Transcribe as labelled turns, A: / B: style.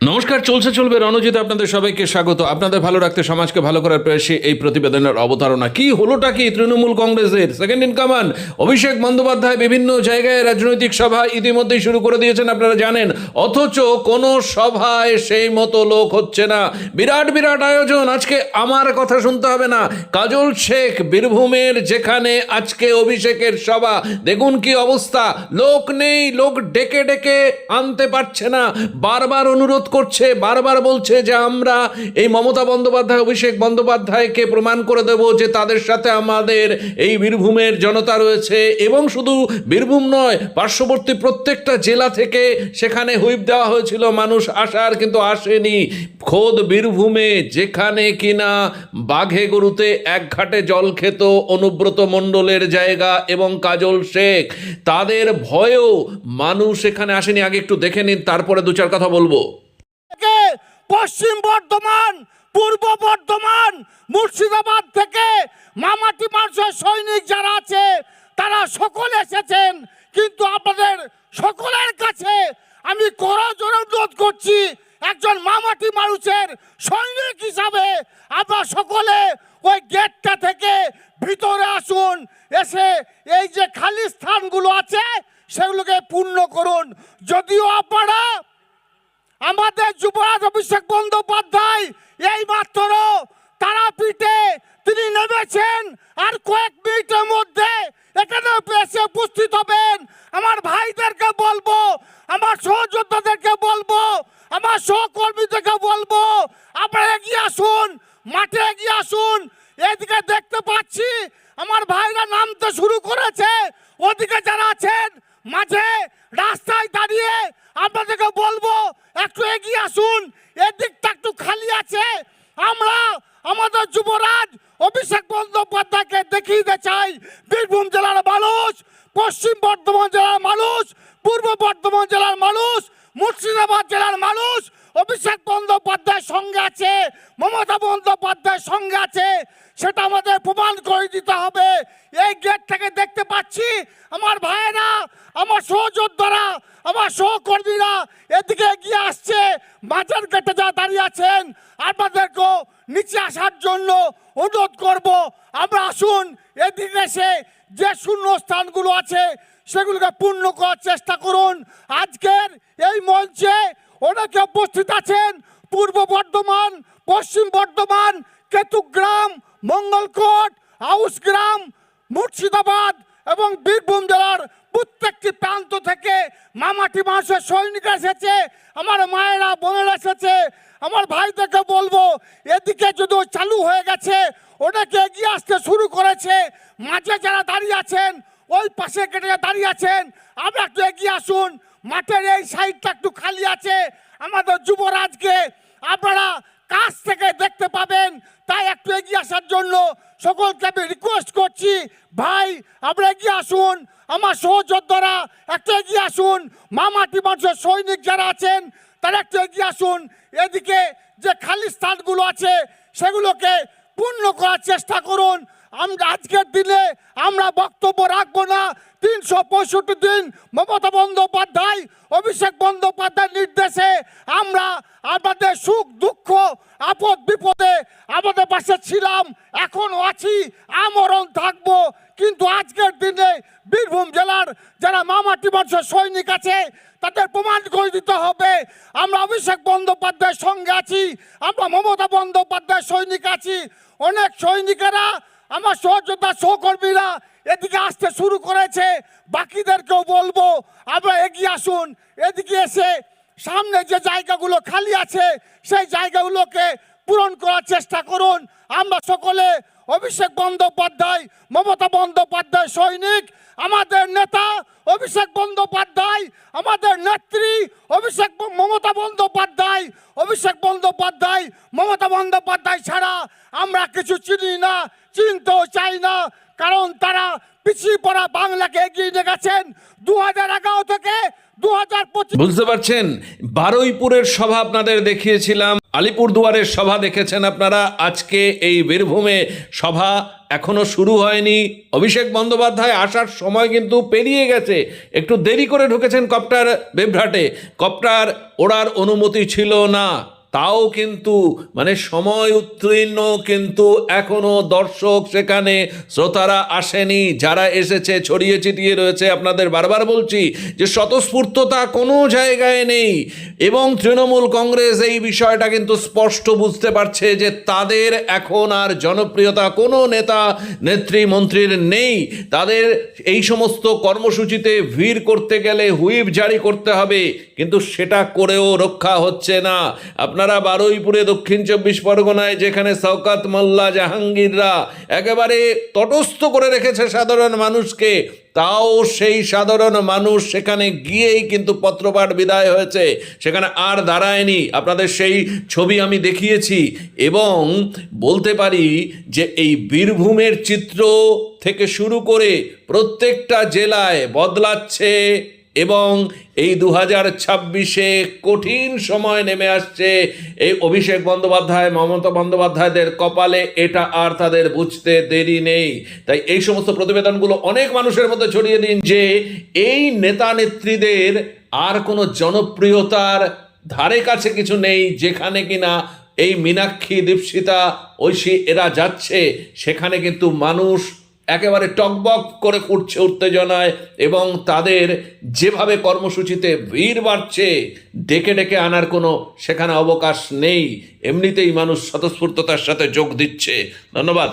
A: নমস্কার, চলছে, চলবে। রণজিৎ আপনাদের সবাইকে স্বাগত। আপনাদের ভালো রাখতে, সমাজকে ভালো করার প্রয়াসে এই প্রতিবেদনের অবতারণা। কি হলোটা কি তৃণমূল কংগ্রেসের? Second in command Abhishek Bandyopadhyay বিভিন্ন জায়গায় রাজনৈতিক সভা ইতিমধ্যেই শুরু করে দিয়েছেন, আপনারা জানেন। অথচ কোনো সভায় সেই মতো লোক হচ্ছে না। বিরাট বিরাট আয়োজন। আজকে আমার কথা শুনতে হবে না। কাজল শেখ, বীরভূমের যেখানে আজকে অভিষেকের সভা। দেখুন কি অবস্থা। লোক নেই, লোক ডেকে ডেকে আনতে পারছে না। বারবার অনুরোধ করছে, বারবার বলছে যে আমরা এই মমতা বন্দ্যোপাধ্যায়, অভিষেক বন্দ্যোপাধ্যায়কে প্রমাণ করে দেব যে তাদের সাথে আমাদের এই বীরভূমের জনতা রয়েছে। এবং শুধু বীরভূম নয়, পার্শ্ববর্তী প্রত্যেকটা জেলা থেকে সেখানে হুইপ দেওয়া হয়েছিল, মানুষ আসার কিন্তু আসেনি। খোদ বীরভূমে যেখানে কিনা বাঘে গরুতে এক ঘাটে জল খেত অনুব্রত মণ্ডলের জায়গা এবং কাজল শেখ। তাদের ভয়েও মানুষ এখানে আসেনি, আগে একটু দেখে নিন, তারপরে দু চার কথা বলব।
B: পশ্চিম বর্ধমান, পূর্ব বর্ধমান, মুর্শিদাবাদ থেকে মামাটি মানুষের সৈনিক যারা আছে, তারা সকলে এসেছেন। কিন্তু আপনাদের সকলের কাছে আমি করজোর অনুরোধ করছি, একজন মামাটি মানুষের সৈনিক হিসাবে আপনারা সকলে ওই গেটটা থেকে ভিতরে আসুন, এসে এই যে খালি স্থানগুলো আছে, সেগুলোকে পূর্ণ করুন। যদিও আপনারা আমাদের যুবরাজ অভিষেক বন্দ্যোপাধ্যায় এই মাত্র তারাপীঠে তিনি নেমেছেন আর কয়েক মিনিটের মধ্যে এখানে এসে উপস্থিত হবেন। আমার ভাইদেরকে বলব, আমার সহযোদ্ধাদেরকে বলব, আমার সহকর্মীদেরকে বলব, আপনারা এগিয়ে আসুন, মাঠে এগিয়ে আসুন। এদিকে দেখতে পাচ্ছি আমার ভাইরা নামতে শুরু করেছে। ওদিকে যারা আছেন, মাঝে রাস্তায় দাঁড়িয়ে আপনাদেরকে বলব একটু এগিয়ে আসুন এদিকটা একটু খালি আছে আমরা আমাদের যুবরাজ অভিষেক বন্দ্যোপাধ্যায়কে দেখিয়ে দিতে চাই। বীরভূম জেলার মানুষ, পশ্চিম বর্ধমান জেলার মানুষ, পূর্ব বর্ধমান জেলার মানুষ, মুর্শিদাবাদ জেলার মানুষ, অভিষেক বন্দ্যোপাধ্যায়ের সঙ্গে আছে, মমতা বন্দ্যোপাধ্যায়ের সঙ্গে আছে। সেটা আমাদের প্রমাণ করে দিতে হবে। এই গেট থেকে দেখতে পাচ্ছি আমার ভাইয়েরা, আমার সহযোদ্ধারা, আমার সহকর্মীরা এদিকে এগিয়ে আসছে। মাঝের গেটে যা দাঁড়িয়ে আছেন, আপনাদেরকেও নিচে আসার জন্য অনুরোধ করব। আমরা আসুন, এদিন এসে যে শূন্য স্থানগুলো আছে সেগুলোকে পূর্ণ করার চেষ্টা করুন। আজকের এই মঞ্চে অনেকে উপস্থিত আছেন, পূর্ব বর্ধমান, পশ্চিম বর্ধমান কেতুগ্রাম মঙ্গলকোট আউসগ্রাম মুর্শিদাবাদ এবং বীরভূম জেলার প্রত্যেকটি প্রান্ত থেকে মামাটি মানুষের সৈনিক এসেছে, আমার মায়েরা, বোনেরা এসেছে। আমার ভাইদেরকে বলব, এদিকে যদি চালু হয়ে গেছে ওটাকে এগিয়ে আসতে শুরু করেছে, মাঝে যারা দাঁড়িয়ে আছেন, ওই পাশে কেটে দাঁড়িয়ে আছেন, আমরা একটু এগিয়ে আসুন। মাঠের এই সাইডটা একটু খালি আছে। আমাদের যুবরাজকে আপনারা কাছ থেকে দেখতে পাবেন, তাই একটু এগিয়ে আসার জন্য সকলকে আমি রিকোয়েস্ট করছি, ভাই, আপনারা এগিয়ে আসুন। আমার সহযোদ্ধারা, একটু এগিয়ে আসুন। মামাটি মানুষের সৈনিক যারা আছেন, তারা একটু এগিয়ে আসুন। এদিকে যে খালি স্থানগুলো আছে, সেগুলোকে পূর্ণ করার চেষ্টা করুন। আমরা আজকের দিনে আমরা বক্তব্য রাখব না। তিনশো পঁয়ষট্টি দিন মমতা বন্দ্যোপাধ্যায়, অভিষেক বন্দ্যোপাধ্যায়ের নির্দেশে আমরা আমাদের সুখ, দুঃখ আপদ বিপদে আমাদের পাশে ছিলাম, এখনও আছি, আমরণ থাকব। কিন্তু আজকের দিনে বীরভূম জেলার যারা মামাটি মানুষের সৈনিক আছে, তাদের প্রমাণ করে দিতে হবে। আমরা অভিষেক বন্দ্যোপাধ্যায়ের সঙ্গে আছি, আমরা মমতা বন্দ্যোপাধ্যায়ের সৈনিক আছি। অনেক সৈনিকেরা, আমার সহযোদ্ধা সহকর্মীরা এদিকে আসতে শুরু করেছে। বাকিদেরকেও বলব, আমরা এগিয়ে আসুন, এদিকে এসে সামনে যে জায়গাগুলো খালি আছে, সেই জায়গাগুলোকে পূরণ করার চেষ্টা করুন। আমরা সকলে অভিষেক বন্দ্যোপাধ্যায়, মমতা বন্দ্যোপাধ্যায় সৈনিক, আমাদের নেতা অভিষেক বন্দ্যোপাধ্যায়, আমাদের নেত্রী অভিষেক মমতা বন্দ্যোপাধ্যায়, অভিষেক বন্দ্যোপাধ্যায়, মমতা বন্দ্যোপাধ্যায় ছাড়া আমরা কিছু চিনি না, চিনতেও চাই না। কারণ তারা পিছিয়ে পড়া বাংলাকে এগিয়ে নিয়ে গেছেন দু হাজার এগারো থেকে দু হাজার পঁচিশ।
A: বুঝতে পারছেন? বারুইপুরের সভা আপনাদের দেখিয়েছিলাম। আলিপুরদুয়ারের সভা দেখেছেন আপনারা? আজকে এই বীরভূমে সভা এখনও শুরু হয়নি। অভিষেক বন্দ্যোপাধ্যায় আসার সময় কিন্তু পেরিয়ে গেছে। একটু দেরি করে ঢুকেছেন কপ্টার বেভ্রাটে। কপ্টার ওড়ার অনুমতি ছিল না। তাও কিন্তু মানে সময় উত্তীর্ণ কিন্তু এখনও দর্শক সেখানে শ্রোতারা আসেনি, যারা এসেছে, ছড়িয়ে ছিটিয়ে রয়েছে। আপনাদের বারবার বলছি যে স্বতঃস্ফূর্ততা কোনো জায়গায় নেই এবং তৃণমূল কংগ্রেস এই বিষয়টা কিন্তু স্পষ্ট বুঝতে পারছে যে তাদের এখন আর জনপ্রিয়তা কোনো নেতা, নেত্রী, মন্ত্রীর নেই। তাদের এই সমস্ত কর্মসূচিতে ভিড় করতে গেলে হুইপ জারি করতে হবে। কিন্তু সেটা করেও রক্ষা হচ্ছে না। আপনারা বারুইপুরে দক্ষিণ চব্বিশ পরগনায় যেখানে শওকাত মোল্লা জাহাঙ্গীররা একেবারে তটস্থ করে রেখেছে সাধারণ মানুষকে, তাও সেই সাধারণ মানুষ সেখানে গিয়েই কিন্তু পত্রপাঠ বিদায় হয়েছে। সেখানে আর দাঁড়ায়নি। আপনাদের সেই ছবি আমি দেখিয়েছি এবং বলতে পারি যে এই বীরভূমের চিত্র থেকে শুরু করে প্রত্যেকটা জেলায় বদলাচ্ছে এবং এই দু হাজার ছাব্বিশে কঠিন সময় নেমে আসছে। এই অভিষেক বন্দ্যোপাধ্যায়, মমতা বন্দ্যোপাধ্যায়দের কপালে এটা আর তাদের বুঝতে দেরি নেই। তাই এই সমস্ত প্রতিবেদনগুলো অনেক মানুষের মধ্যে ছড়িয়ে দিন যে এই নেতা নেত্রীদের আর কোনো জনপ্রিয়তার ধারে কাছে কিছু নেই, যেখানে কিনা এই মীনাক্ষী দীপশিতা, ঐশী এরা যাচ্ছে, সেখানে কিন্তু মানুষ একেবারে টকবক করে উঠছে উত্তেজনায় এবং তাদের যেভাবে কর্মসূচিতে ভিড় বাড়ছে, ডেকে ডেকে আনার কোনো সেখানে অবকাশ নেই। এমনিতেই মানুষ স্বতঃস্ফূর্ততার সাথে যোগ দিচ্ছে। ধন্যবাদ।